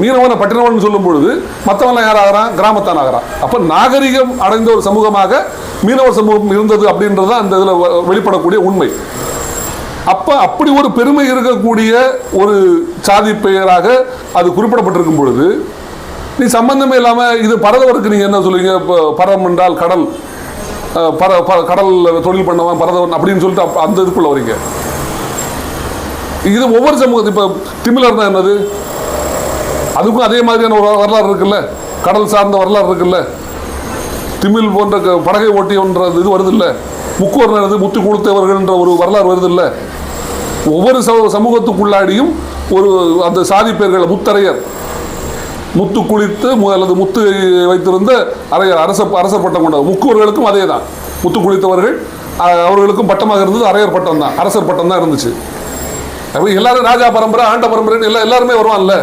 மீனவன பட்டினவன் சொல்லும் பொழுது மற்றவன் யார் ஆகிறான் கிராமத்தான் ஆகிறான் அப்போ நாகரிகம் அடைந்த ஒரு சமூகமாக மீனவர் சமூகம் இருந்தது அப்படின்றது அந்த இதுல வ- வெளிப்படக்கூடிய உண்மை. அப்ப அப்படி ஒரு பெருமை இருக்கக்கூடிய ஒரு சாதி பெயராக அது குறிப்பிடப்பட்டிருக்கும் பொழுது நீ சம்பந்தமே இல்லாம இது பரதவருக்கு நீங்க என்ன சொல்லுவீங்க? இப்போ பரம் என்றால் கடல். அஹ், பர ப- கடலில் தொழில் பண்ணவன் பரதவன் அப்படின்னு சொல்லிட்டு அந்த இதுக்குள்ள வரீங்க இது ஒவ்வொரு சமூகத்து இப்போ திமிழர்னா என்னது? அதுக்கும் அதே மாதிரியான ஒரு வரலாறு இருக்குல்ல? கடல் சார்ந்த வரலாறு இருக்குல்ல? திமில் போன்ற படகை ஓட்டியன்ற இது வருதில்ல? இல்ல முத்து கொடுத்தவர்கள்ன்ற ஒரு வரலாறு வருதில்ல? ஒவ்வொரு சமூகத்துக்குள்ளாடியும் ஒரு அந்த சாதி பெயர்கள் முத்தரையர் முத்து குளித்து அல்லது முத்து வைத்திருந்த அரையர் அரச அரச பட்டம் கொண்டவர். முக்குவர்களுக்கும் அதே தான் முத்து குளித்தவர்கள் அவர்களுக்கும் பட்டமாக இருந்தது அரையர் பட்டம் தான் அரசர் பட்டம் தான் இருந்துச்சு எல்லாரும் ராஜா பரம்பரை ஆண்ட பரம்பரைன்னு எல்லா எல்லாருமே வருவான்ல?